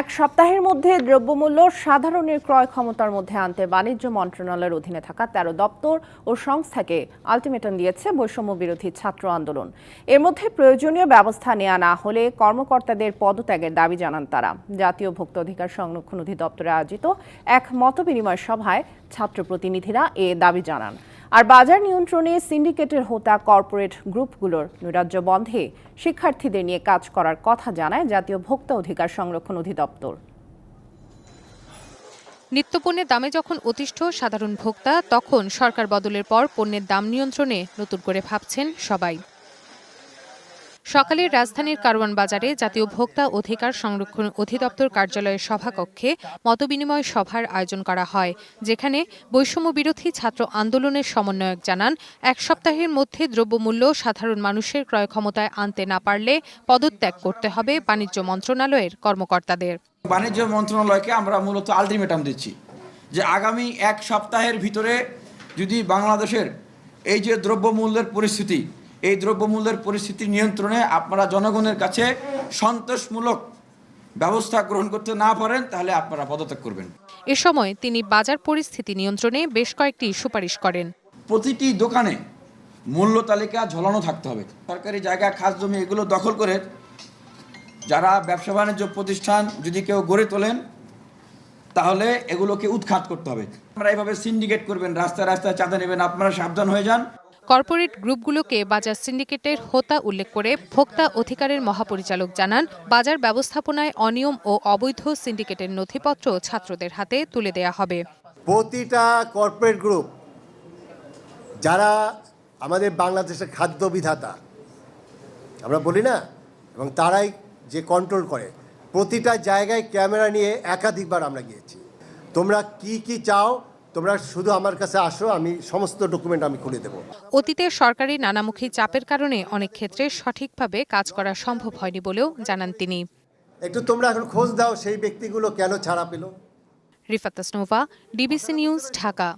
এক সপ্তাহের মধ্যে দ্রব্যমূল্য সাধারণের ক্রয় ক্ষমতার মধ্যে আনতে বাণিজ্য মন্ত্রণালয়ের অধীনে থাকা তেরো দপ্তর ও সংস্থাকে আলটিমেটাম দিয়েছে বৈষম্য বিরোধী ছাত্র আন্দোলন। এর মধ্যে প্রয়োজনীয় ব্যবস্থা নেওয়া না হলে কর্মকর্তাদের পদত্যাগের দাবি জানান তারা। জাতীয় ভোক্তা অধিকার সংরক্ষণ অধিদপ্তরে আয়োজিত এক মতবিনিময় সভায় ছাত্র প্রতিনিধিরা এ দাবি জানান। আর বাজার নিয়ন্ত্রণে সিন্ডিকেটের হোতা কর্পোরেট গ্রুপগুলোর নৈরাজ্য বন্ধে শিক্ষার্থীদের নিয়ে কাজ করার কথা জানায় জাতীয় ভোক্তা অধিকার সংরক্ষণ অধিদপ্তর। নিত্যপণ্যের দামে যখন অতিষ্ঠ সাধারণ ভোক্তা, তখন সরকার বদলের পর পণ্যের দাম নিয়ন্ত্রণে নতুন করে ভাবছেন সবাই। সকালে রাজধানীর কারওয়ান বাজারে জাতীয় ভোক্তা অধিকার সংরক্ষণ অধিদপ্তর কার্যালয়ের সভাকক্ষে মতবিনিময় সভার আয়োজন করা হয়, যেখানে বৈষম্য বিরোধী ছাত্র আন্দোলনের সমন্বয়ক জানান, এক সপ্তাহের মধ্যে দ্রব্যমূল্য সাধারণ মানুষের ক্রয় ক্ষমতায় আনতে না পারলে পদত্যাগ করতে হবে বাণিজ্য মন্ত্রণালয়ের কর্মকর্তাদের। বাণিজ্য মন্ত্রণালয়কে আমরা মূলত আলটিমেটাম দিচ্ছি, যে আগামী এক সপ্তাহের ভিতরে যদি বাংলাদেশের এই যে দ্রব্যমূল্যের পরিস্থিতি এই দ্রব্যমূল্যের পরিস্থিতি নিয়ন্ত্রণে আপনারা জনগণের কাছে সন্তোষমূলক ব্যবস্থা গ্রহণ করতে না পারেন তাহলে আপনারা পদত্যাগ করবেন। এ সময় তিনি বাজার পরিস্থিতি নিয়ন্ত্রণে বেশ কয়েকটি সুপারিশ করেন। প্রতিটি দোকানে মূল্য তালিকা ঝোলানো থাকতে হবে। সরকারি জায়গা খাস জমি এগুলো দখল করে যারা ব্যবসা বাণিজ্য প্রতিষ্ঠান যদি কেউ গড়ে তোলেন তাহলে এগুলোকে উৎখাত করতে হবে। আপনারা এইভাবে সিন্ডিকেট করবেন রাস্তায় রাস্তায় চাঁদা নেবেন আপনারা সাবধান হয়ে যান। কর্পোরেট গ্রুপগুলোকে বাজার সিন্ডিকেটের হোতা উল্লেখ করে ভোক্তা অধিকারের মহাপরিচালক জানান, বাজার ব্যবস্থাপনায় অনিয়ম ও অবৈধ সিন্ডিকেটের নথিপত্র ছাত্রদের হাতে তুলে দেয়া হবে। প্রতিটা কর্পোরেট গ্রুপ, যারা আমাদের বাংলাদেশের খাদ্য বিধাতা, আমরা বলি না, এবং তারাই যে কন্ট্রোল করে, প্রতিটা জায়গায় ক্যামেরা নিয়ে একাধিকবার আমরা গিয়েছি। তোমরা কি কি চাও তোমরা শুধু আমার কাছে আসো আমি সমস্ত ডকুমেন্ট আমি খুলে দেব। অতীতে সরকারি নানামুখী চাপের কারণে অনেক ক্ষেত্রে সঠিকভাবে কাজ করা সম্ভব হয়নি বলেও জানান তিনি। একটু তোমরা এখন খোঁজ দাও সেই ব্যক্তিগুলো কেন ছাড়া পেল। Rifat Tasnova DBC news Dhaka.